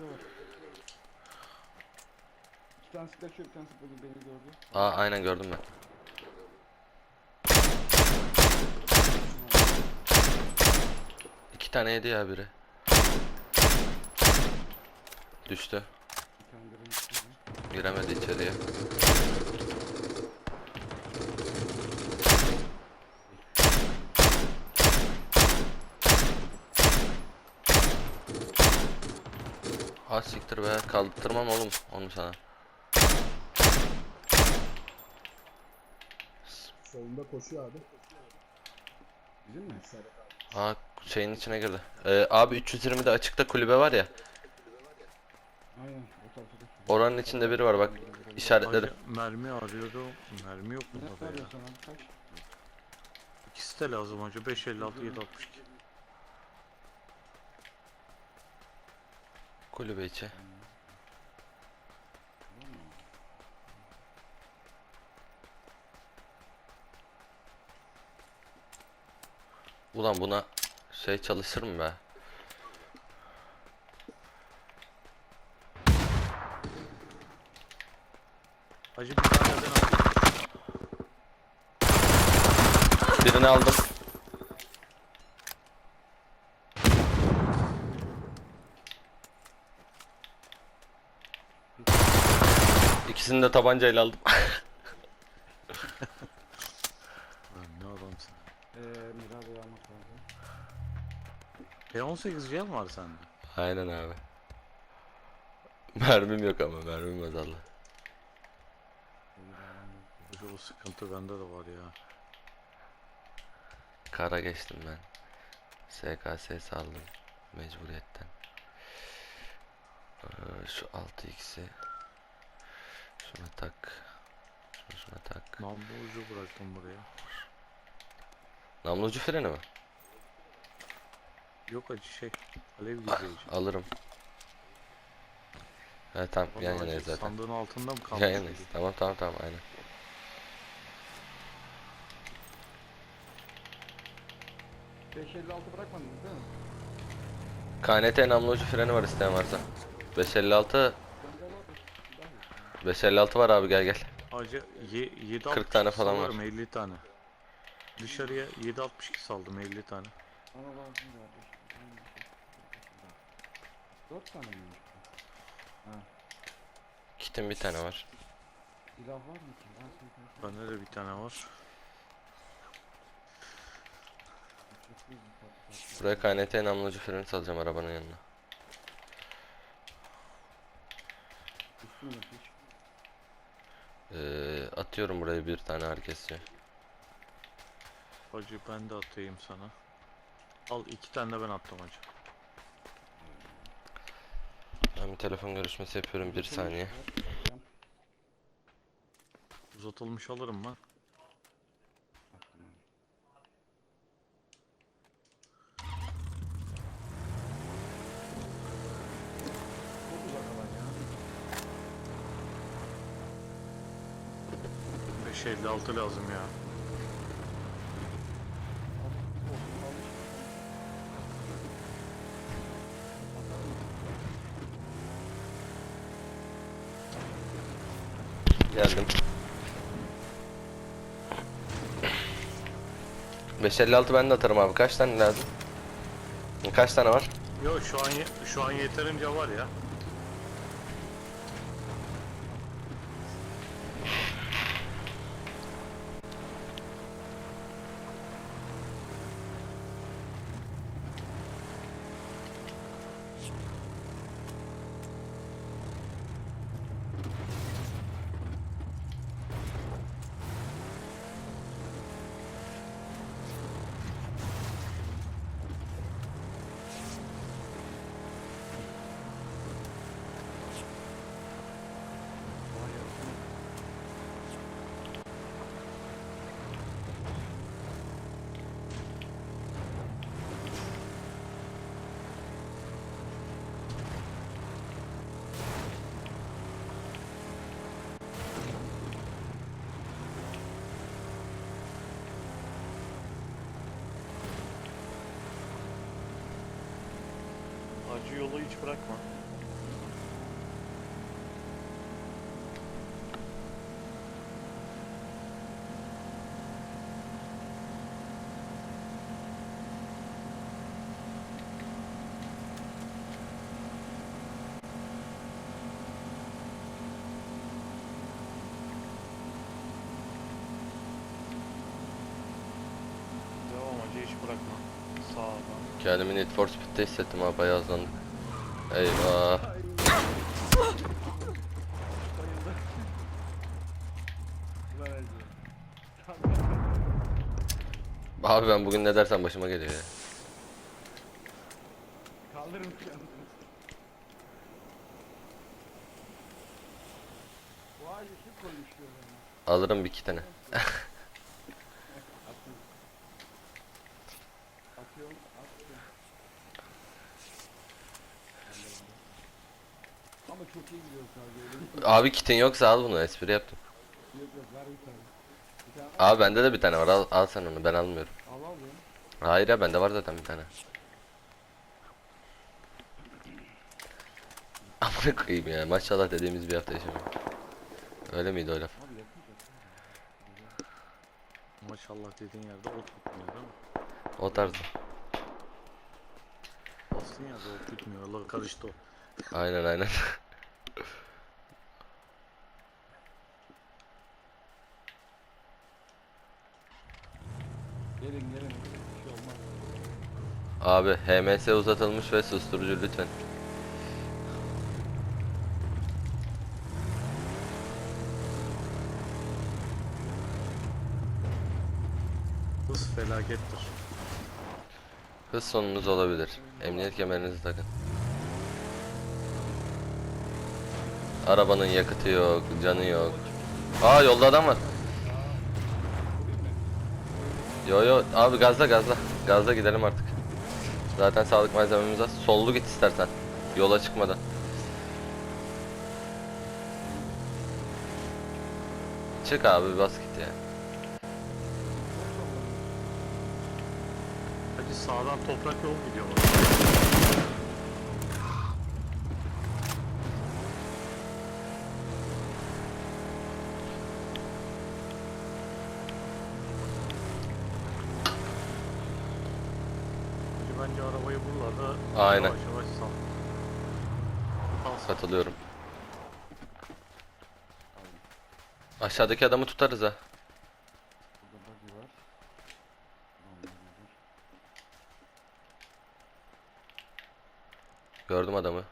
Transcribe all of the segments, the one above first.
Kaçıyorlar. İki tanesi kaçıyor, bir tanesi bugün beni gördü. Aa aynen gördüm ben. İki tane yedi ya biri. Düştü. Bir tane. Giremedi içeriye. Ha siktir be kaldırtırmam oğlum onu sana. Solunda koşuyor abi. Bizim mi? Sarı. Aa şeyin içine girdi. Ee, abi 320'de açıkta kulübe var ya. Aynen, o tarafta da. Oranın içinde biri var bak. işaretledim. Hacı, mermi arıyorum. Mermi yok mu Ne burada ya? arıyorsun abi? Kaç? İkisi de lazım hacı. 556 762. Kulübe içi. Ulan buna şey çalışır mı be? Hacı bir tane. Birini aldım. İkisini de tabancayla aldım. Lan ne adamsın. Eee, Mirado'yu almak lazım. P18 gel var sende. Aynen abi. Mermim yok ama mermim azaldı. O sıkıntı bende de var ya. Kara geçtim ben. SKS saldım mecburiyetten. Ee, şu 6x'i şuna tak. Şuna tak. Namlu ucu bıraktım buraya. Namlucu freni mi? Yok hacı şey. Alev gizleyici. Alırım. Ha tamam Vallahi yan yanayız zaten. Sandığın altında mı kalmış? Yan yanayız. Tamam tamam tamam aynen. Beş elli altı bırakmadınız değil mi? KNT namlucu freni var isteyen varsa. 556 Bende var. Daha iyi. 556 var abi gel gel. Hacı ye, 7 40 tane falan var. 50 tane. Dışarıya 762 saldım 50 tane. Bana lazım beş- Dört tane miymiş bu? Ha. Kitin bir tane var. Silah var mı ki? Var. Bende de bir tane var. Buraya KNT namlucu freni salacağım arabanın yanına. Üstü mü hiç? Ee, atıyorum buraya bir tane herkesi. Hacı ben de atayım sana. Al iki tane de ben attım hacı. Ben bir telefon görüşmesi yapıyorum bir saniye. Uzatılmış alırım ben. Çok uzak alan ya. 556 lazım ya. Geldim. 556 ben de atarım abi. Kaç tane lazım? Kaç tane var? Yok şu an şu an yeterince var ya. bırakma. Devam acı hiç bırakma. Sağ ol. Kendimi Need for Speed'de hissettim abi bayağı hızlandık. Eyvah. Abi ben bugün ne dersen başıma geliyor ya. Kaldırın. Alırım bir iki tane. Atın. Atıyorum, atıyorum. Ama çok iyi gidiyor sadece öyle değil mi? Abi kitin yoksa al bunu espri yaptım. Yok yok ver bir tane. Bir tane Abi bende de bir tane var al, al sen onu ben almıyorum. al al ya. Hayır ya bende var zaten bir tane. Amına koyayım ya maşallah dediğimiz bir hafta yaşamıyor. Öyle miydi o laf? Abi yakın Maşallah dediğin yerde ot bitmiyor değil mi? O tarzda. Bastığın yerde ot bitmiyor. Allah karıştı o. Aynen aynen. Gelin gelin. Bir şey olmaz. Abi HMS uzatılmış ve susturucu lütfen. Hız felakettir. Hız sonunuz olabilir. Emniyet kemerinizi takın. Arabanın yakıtı yok, canı yok. Aa yolda adam var. Yo yo abi gazla gazla. Gazla gidelim artık. Zaten sağlık malzememiz az. Sollu git istersen. Yola çıkmadan. Çık abi bas git ya. Hadi sağdan toprak yol gidiyor. Bence arabayı buralarda Aynen. yavaş yavaş sal. Sal. Katılıyorum. Aşağıdaki adamı tutarız ha. Burada buggy var. Vallahi var. Gördüm adamı.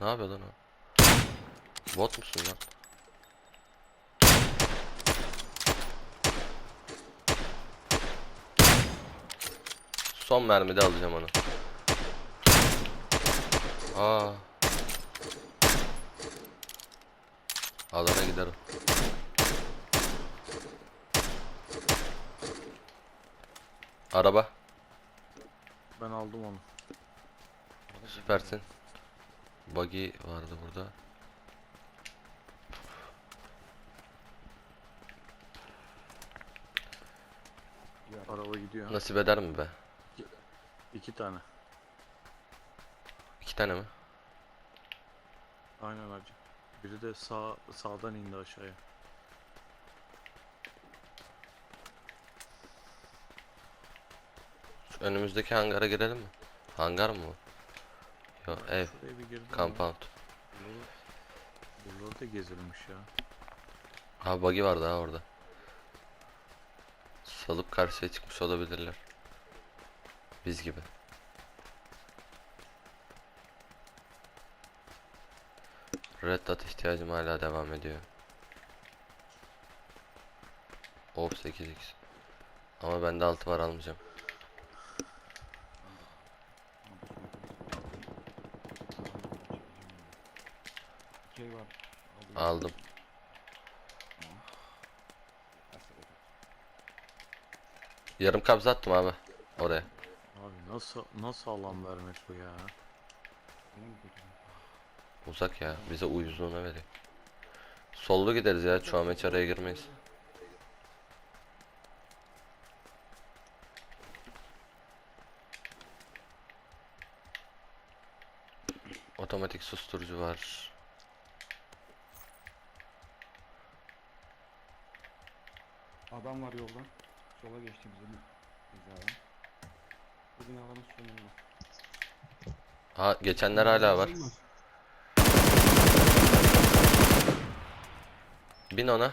Ne yapıyor lan o? Bot musun lan? Son mermide alacağım onu. Aa. Alana gider o. Araba. Ben aldım onu. Süpersin. Buggy vardı burada. Araba gidiyor. Nasip eder mi be? İki tane. İki tane mi? Aynen hacı. Biri de sağ sağdan indi aşağıya. Şu önümüzdeki hangara girelim mi? Hangar mı bu? Yo ev. Şuraya bir girdim. Compound. Da gezilmiş ya. Ha buggy var daha orada. Salıp karşıya çıkmış olabilirler. Biz gibi. Red dot ihtiyacım hala devam ediyor. Op 8x. Ama bende 6 var almayacağım. Şey var. Aldım. Yarım kabza attım abi oraya. Nasıl nasıl alan vermek bu ya? Uzak ya. Bize uyuzluğuna veriyor. Sollu gideriz ya. Hiç araya girmeyiz. Otomatik susturucu var. Adam var yoldan. Sola geçti bizim hizaya. Ha geçenler hala var. Bin ona.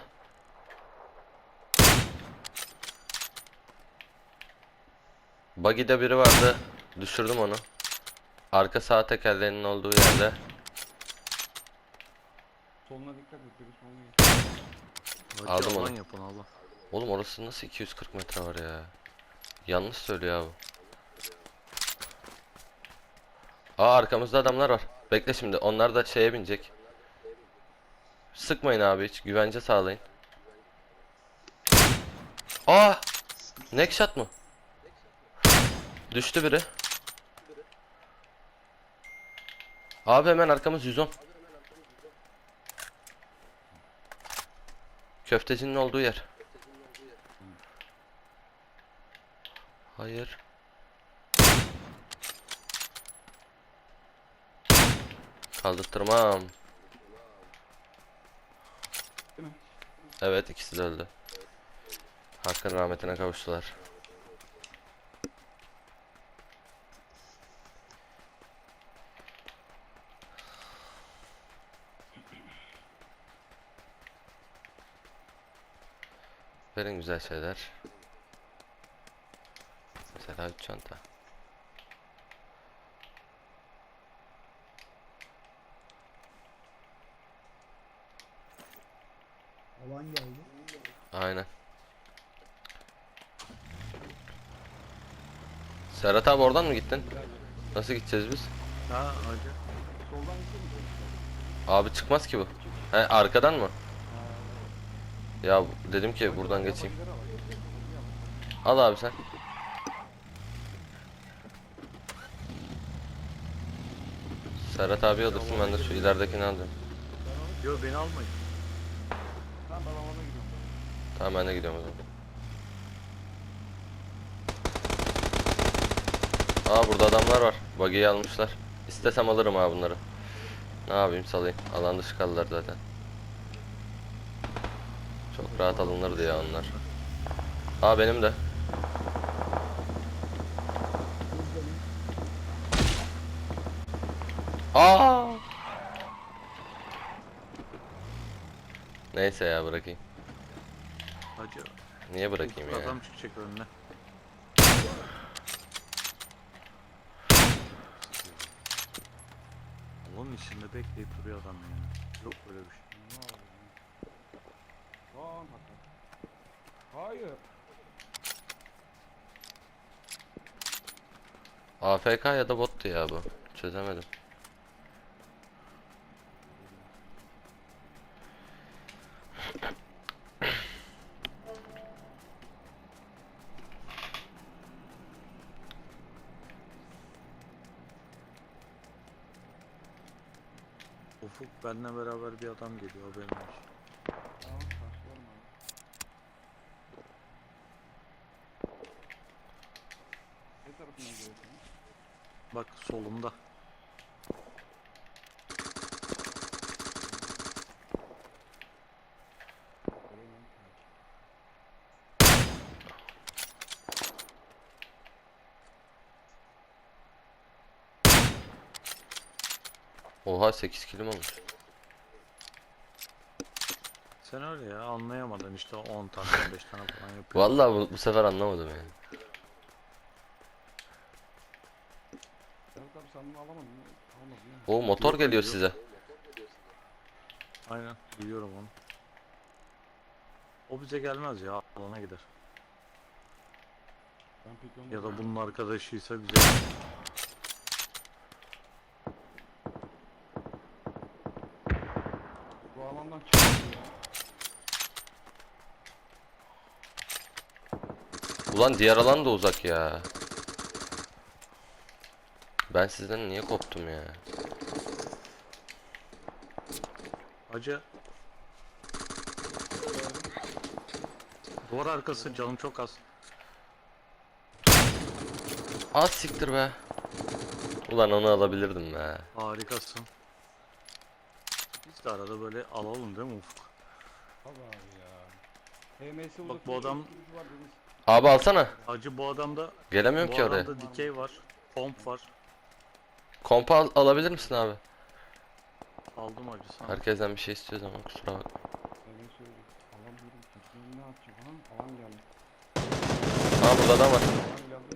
Buggy'de biri vardı. Düşürdüm onu. Arka sağ tekerlerinin olduğu yerde. Soluna dikkat et. Biri soluna Hadi Aldım onu. Yapın, Allah. Oğlum orası nasıl 240 metre var ya? Yanlış söylüyor abi. Aa arkamızda adamlar var. Bekle şimdi. Onlar da şeye binecek. Sıkmayın abi hiç. Güvence sağlayın. Aa! Shot mı? Düştü biri. Abi hemen arkamız 110. Köftecinin olduğu yer. Hayır. Kaldırtırmam. Evet ikisi de öldü. Hakkın rahmetine kavuştular. Verin güzel şeyler. Mesela çanta. Alan geldi. Aynen. Serhat abi oradan mı gittin? Nasıl gideceğiz biz? Ha hacı. Soldan. Abi çıkmaz ki bu. He arkadan mı? Ya dedim ki buradan geçeyim. Al abi sen. Serhat abi alırsın ben de şu ileridekini alıyorum. Yo beni almayın. Tamam ben alana gidiyorum. Tamam ben de gidiyorum o zaman. Aa burada adamlar var. Buggy'yi almışlar. İstesem alırım abi bunları. Ne yapayım salayım. Alan dışı kaldılar zaten. Çok rahat alınırdı ya onlar. Aa benim de. Aa! Neyse ya bırakayım. Hacı. Niye bırakayım ya? Adam çıkacak önüne. Onun içinde bekleyip duruyor adam ya. Yok böyle bir şey. Lan? Hayır. AFK ya da bottu ya bu. Çözemedim. Ufuk benimle beraber bir adam geliyor haberin olsun. Tamam başlıyorum abi. Ne giriyorsun? Bak solumda. Göremiyorum ki. Oha 8 kilim olmuş. Sen öyle ya anlayamadın işte 10 tane 15 tane falan yapıyor. Vallahi bu, bu sefer anlamadım yani. Sen bunu alamadın? Almadın? O motor geliyor size. Aynen duyuyorum onu. O bize gelmez ya alana gider. Ben peki onu Ya da bunun arkadaşıysa bize bu alandan çıkıyor ya. Ulan diğer alan da uzak ya. Ben sizden niye koptum ya? Hacı. Duvar arkası canım çok az. Az siktir be. Ulan onu alabilirdim be. Harikasın. Biz de arada böyle alalım değil mi Ufuk? Al abi ya. HMS Bak bu adam-. Abi alsana. Hacı bu adamda Gelemiyorum bu ki oraya. adamda dikey var. Pomp var. Kompa al- alabilir misin abi? Aldım hacı sana. Herkesten bir şey istiyoruz ama kusura bakma. Ne alan geldi. Aa burada adam var. Alan geldi.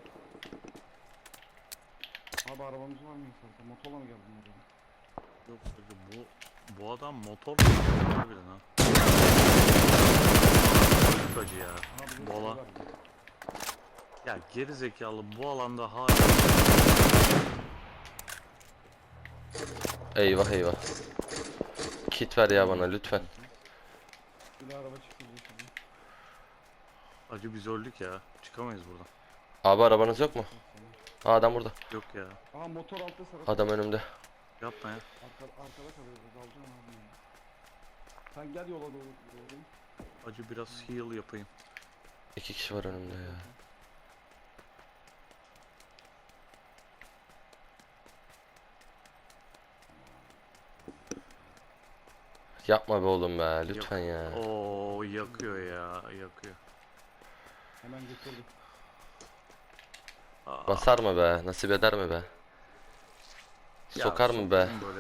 Abi arabamız var mı Sarıta? Motorla mı geldin oraya? Yok hacı bu bu adam motor harbiden ha? Çok acı ya. Bu alan. Ya geri zekalı bu alanda hala Eyvah eyvah. Kit ver ya bana lütfen. Bir de araba acı biz öldük ya. Çıkamayız buradan. Abi arabanız yok mu? Aa, adam burada. Yok ya. Aha motor altta Sarıta. Adam önümde. Yapma ya. Arka, arkada kalıyoruz. Alacağım abi. Sen gel yola doğru. doğru. Acı biraz heal yapayım. İki kişi var önümde ya. Yapma be oğlum be lütfen ya. Oo yakıyor ya. Yakıyor. Hemen getirdim. Aa, Basar mı be? Nasip eder mi be? ya Sokar mı be? sokayım Böyle.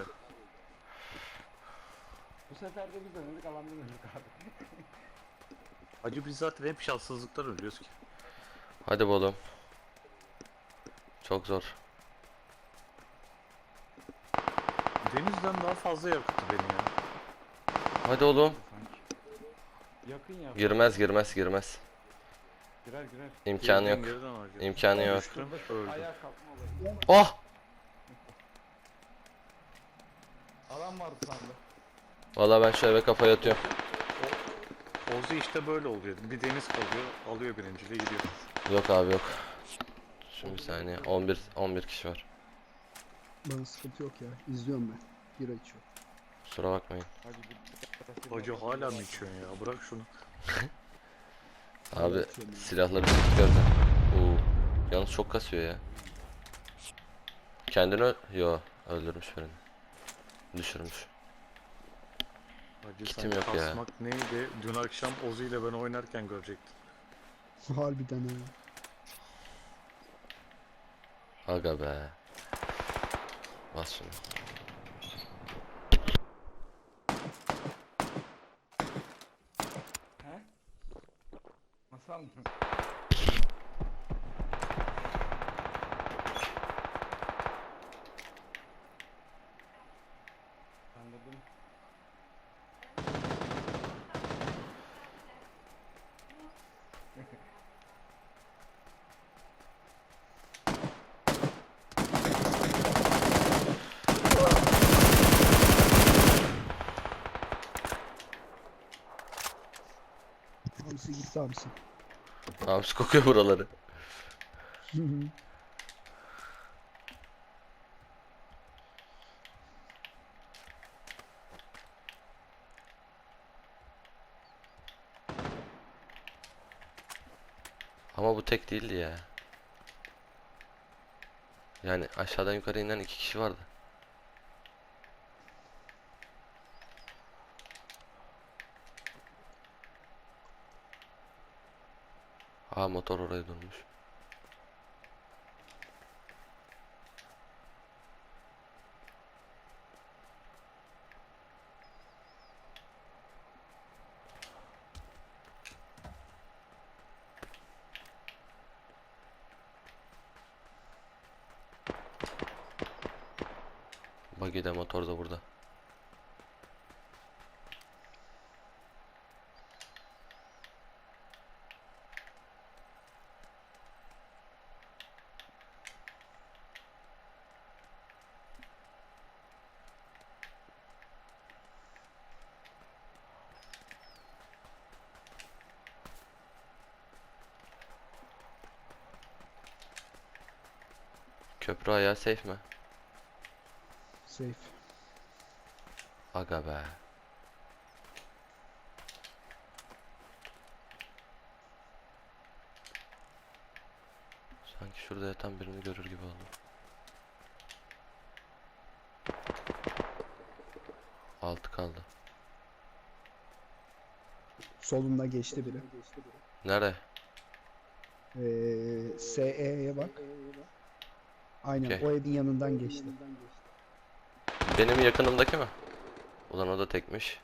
Bu sefer de biz denedik alan denedik abi. Acı biz zaten hep şanssızlıklar ölüyoruz ki. Hadi oğlum. Çok zor. Denizden daha fazla yakıtı beni ya. Hadi oğlum. Sanki. Yakın ya. Girmez girmez girmez. Girer girer. İmkanı Geriden yok. geriden. İmkanı yok. Düştüm, öldüm. Ayağa kalkma olayı. Oh! Adam vardı sandı. Valla ben şu eve kafayı atıyorum. Ozi işte böyle oluyor. Bir deniz kalıyor, alıyor birinciliği gidiyor. Yok abi yok. Şimdi bir saniye. 11 11 kişi var. Bana sıkıntı yok ya. İzliyorum ben. Bira içiyorum. Kusura bakmayın. Hadi bir. Hoca hala mı içiyorsun ya? Bırak şunu. Abi silahları çıkardı. Oo. Yalnız çok kasıyor ya. Kendini ö- Yo öldürmüş birini. Düşürmüş. Hacı Kitim sen yok ya. kasmak neydi? Dün akşam Ozi ile ben oynarken görecektin. Harbiden ha. Aga be. Bas şunu. He? Masal mı? Hamsi. Hamsi kokuyor buraları. Ama bu tek değildi ya. Yani aşağıdan yukarı inen iki kişi vardı. Aa motor oraya durmuş. Buggy de motor da burada. Köprü ayağı safe mi? Safe. Aga be. Sanki şurada yatan birini görür gibi oldum. Altı kaldı. Solunda geçti biri. Nere? Ee, SE'ye bak. Aynen Okey. o evin yanından geçti. Benim yakınımdaki mi? Ulan o da tekmiş.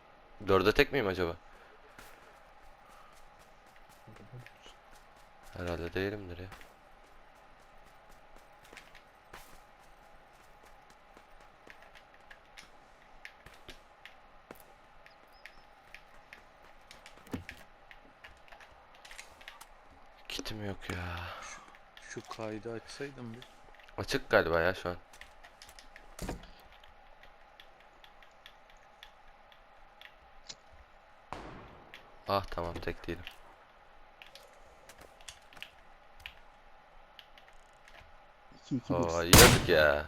Dörde tek miyim acaba? Herhalde değilimdir ya. Kitim yok ya. Şu kaydı açsaydım bir. Açık galiba ya şu an. Ah tamam tek değilim. İki iki Oo bir. yazık ya.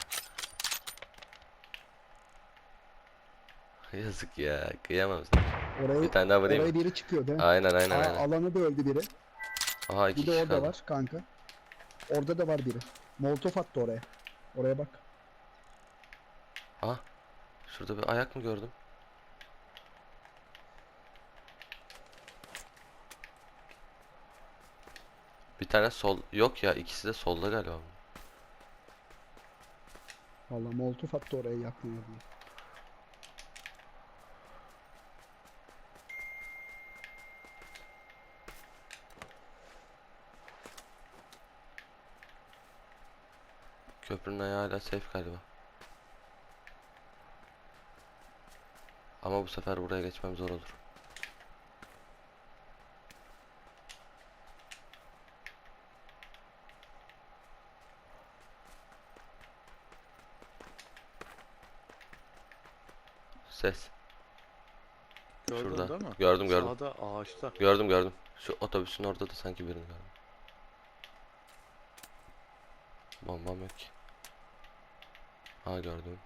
Yazık ya. Kıyamam sana. Oraya, Bir tane daha vurayım. oraya biri çıkıyor değil mi? Aynen aynen Aa, aynen. alanı da öldü biri. Aha iki Bir de kişi orada kaldı. var kanka. Orada da var biri. Molotof attı oraya. Oraya bak. Ah. Şurada bir ayak mı gördüm? Bir tane sol yok ya ikisi de solda galiba. Valla molotof attı oraya yakın yerine. Köprünün ayağı hala safe galiba. Ama bu sefer buraya geçmem zor olur. Ses. Gördün Şurada. değil mi? Gördüm gördüm. Sağda ağaçta. Gördüm gördüm. Şu otobüsün orada da sanki birini gördüm. Bombam yok ki. Ha gördüm.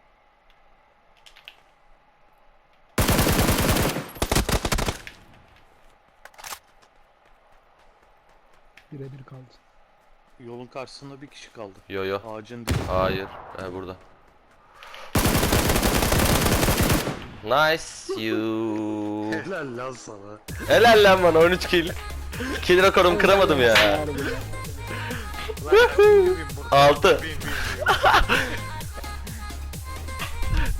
Birebir kaldı. Yolun karşısında bir kişi kaldı. Yo yo. Ağacın dibi. Hayır. He burada. Nice you. Helal lan sana. Helal lan bana 13 kill. Kill rekorumu kıramadım ya.